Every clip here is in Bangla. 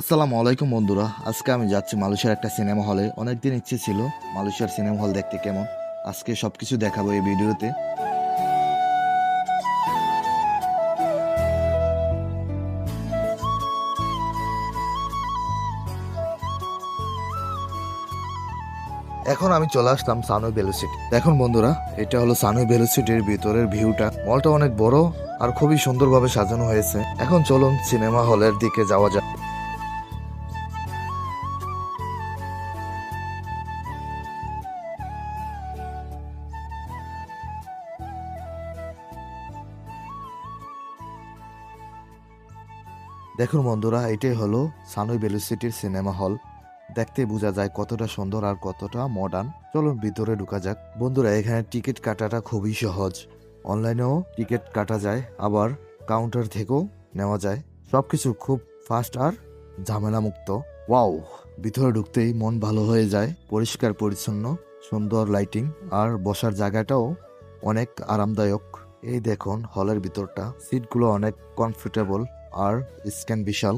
আসসালামু আলাইকুম, বন্ধুরা। আজকে আমি যাচ্ছি মালয়েশিয়ার একটা সিনেমা হলে। অনেকদিন ইচ্ছে ছিল মালয়েশিয়ার সিনেমা হল দেখতে কেমন। আজকে সবকিছু দেখাবো এই ভিডিওতে। এখন আমি চলে আসলাম সানুই বেলুসিটি দেখুন, বন্ধুরা, এটা হলো সানুই বেলুসিটির ভিতরের ভিউটা। মলটা অনেক বড় আর খুবই সুন্দরভাবে সাজানো হয়েছে। এখন চলুন সিনেমা হলের দিকে যাওয়া যাক। দেখুন বন্ধুরা, এটাই হলো সানুই বেলুসিটির সিনেমা হল দেখতে বোঝা যায় কতটা সুন্দর আর কতটা মডার্ন চলুন ভিতরে ঢুকা যাক। বন্ধুরা, এখানে টিকিট কাটাটা খুবই সহজ। অনলাইনেও টিকিট কাটা যায়, আবার কাউন্টার থেকেও নেওয়া যায়। সবকিছু খুব ফাস্ট আর ঝামেলা মুক্ত ওয়াও ভিতরে ঢুকতেই মন ভালো হয়ে যায়। পরিষ্কার, পরিচ্ছন্ন, সুন্দর লাইটিং আর বসার জায়গাটাও অনেক আরামদায়ক। এই দেখুন হলের ভিতরটা। সিটগুলো অনেক কমফোর্টেবল আর স্ক্যান বিশাল,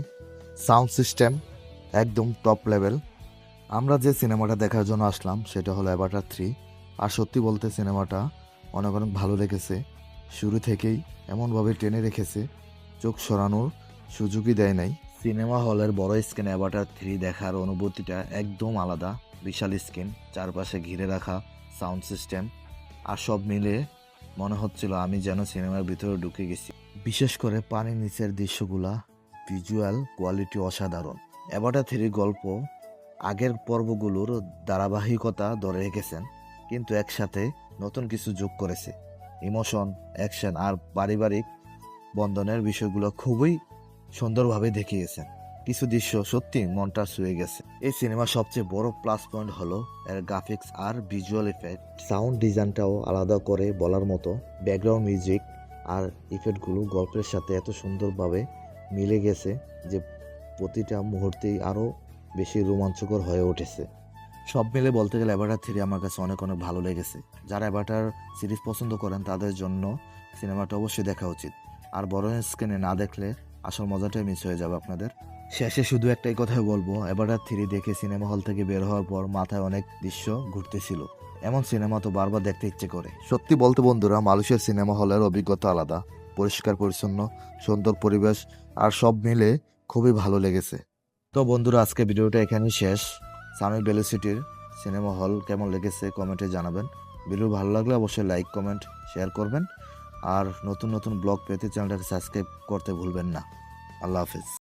সাউন্ড সিস্টেম একদম টপ লেভেল। আমরা যে সিনেমাটা দেখার জন্য আসলাম, সেটা হলো অ্যাভাটার থ্রি আর সত্যি বলতে সিনেমাটা অনেক অনেক ভালো লেগেছে। শুরু থেকেই এমনভাবে টেনে রেখেছে, চোখ সরানোর সুযোগই দেয় নাই। সিনেমা হলের বড় স্ক্রিন অ্যাভাটার থ্রি দেখার অনুভূতিটা একদম আলাদা। বিশাল স্ক্রিন, চারপাশে ঘিরে রাখা সাউন্ড সিস্টেম, আর সব মিলে মনে হচ্ছিল আমি যেন সিনেমার ভিতরে ঢুকে গেছি। বিশেষ করে পানির নিচের দৃশ্যগুলা ভিজুয়াল কোয়ালিটি অসাধারণ। অ্যাভাটার থ্রির গল্প আগের পর্বগুলোর ধারাবাহিকতা ধরে রেখেছেন, কিন্তু একসাথে নতুন কিছু যোগ করেছে। ইমোশন, অ্যাকশন আর পারিবারিক বন্ধনের বিষয়গুলো খুবই সুন্দরভাবে দেখিয়েছেন। কিছু দৃশ্য সত্যি মনটা ছুঁয়ে গেছে। এই সিনেমার সবচেয়ে বড় প্লাস পয়েন্ট হলো এর গ্রাফিক্স আর ভিজুয়াল ইফেক্ট সাউন্ড ডিজাইনটাও আলাদা করে বলার মতো। ব্যাকগ্রাউন্ড মিউজিক আর ইফেক্টগুলো গল্পের সাথে এত সুন্দরভাবে মিলে গেছে যে প্রতিটা মুহূর্তেই আরও বেশি রোমাঞ্চকর হয়ে উঠেছে। সব মিলে বলতে গেলে অ্যাভাটার থ্রি আমার কাছে অনেক অনেক ভালো লেগেছে। যারা অ্যাভাটার সিরিজ পছন্দ করেন, তাদের জন্য সিনেমাটা অবশ্যই দেখা উচিত। আর বড় স্ক্রিনে না দেখলে আসল মজাটাই মিস হয়ে যাবে আপনাদের। শেষে শুধু একটাই কথাই বলব অ্যাভাটার থ্রি দেখে সিনেমা হল থেকে বের হওয়ার পর মাথায় অনেক দৃশ্য ঘুরতেছিল। এমন সিনেমা তো বারবার দেখতে ইচ্ছে করে। সত্যি বলতে বন্ধুরা, মালয়েশিয়ার সিনেমা হলের অভিজ্ঞতা আলাদা। পরিষ্কার, পরিচ্ছন্ন, সুন্দর পরিবেশ আর সব মিলে খুবই ভালো লেগেছে। তো বন্ধুরা, আজকে ভিডিওটা এখানেই শেষ। সামি বেলুসিটির সিনেমা হল কেমন লেগেছে কমেন্টে জানাবেন। ভিডিও ভালো লাগলে অবশ্যই লাইক, কমেন্ট, শেয়ার করবেন। আর নতুন নতুন ব্লগ পেতে চ্যানেলটাকে সাবস্ক্রাইব করতে ভুলবেন না। আল্লাহ হাফিজ।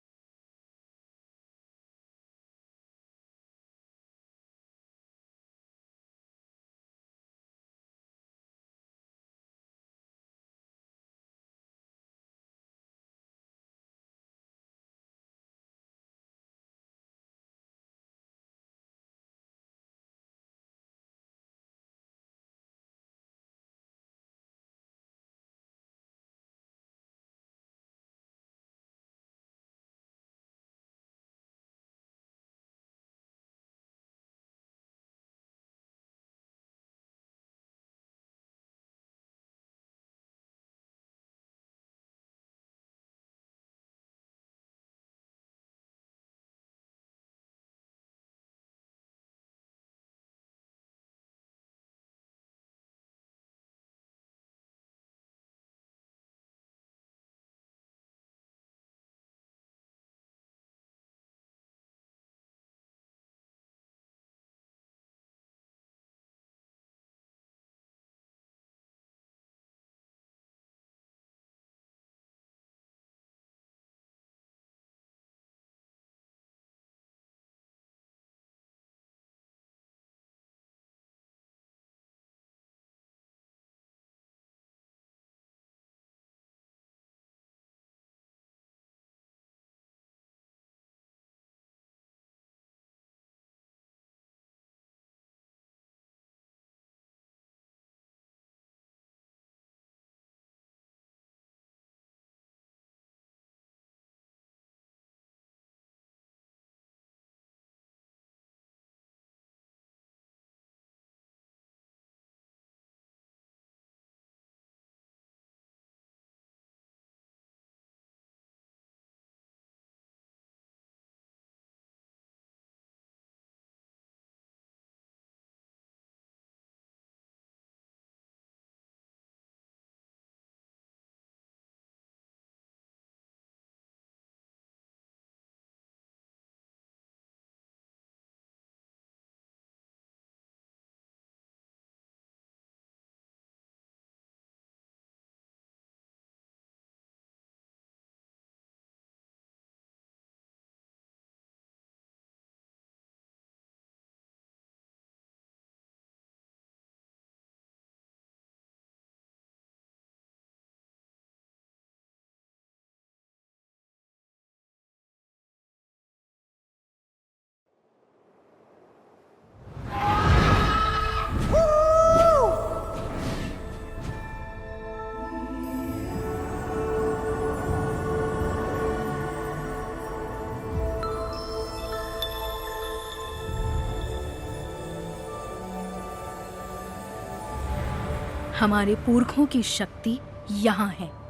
हमारे पुरखों की शक्ति यहाँ है।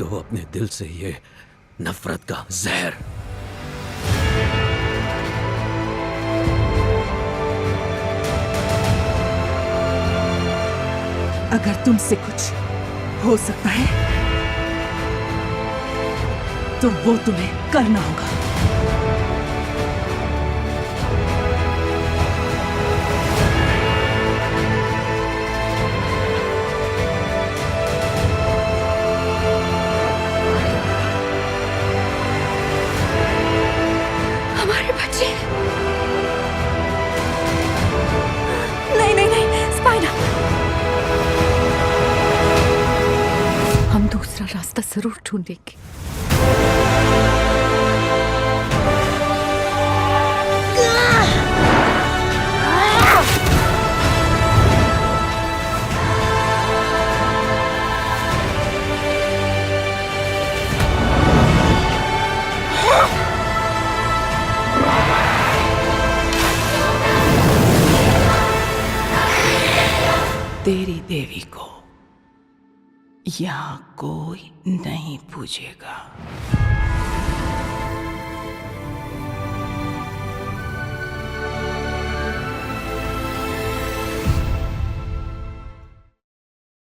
दो अपने दिल से ये नफरत का जहर। अगर तुमसे कुछ हो सकता है तो वो तुम्हें करना होगा। ज़रूर ढूंढेंगे। तेरी देवी को यहाँ कोई नहीं पूछेगा।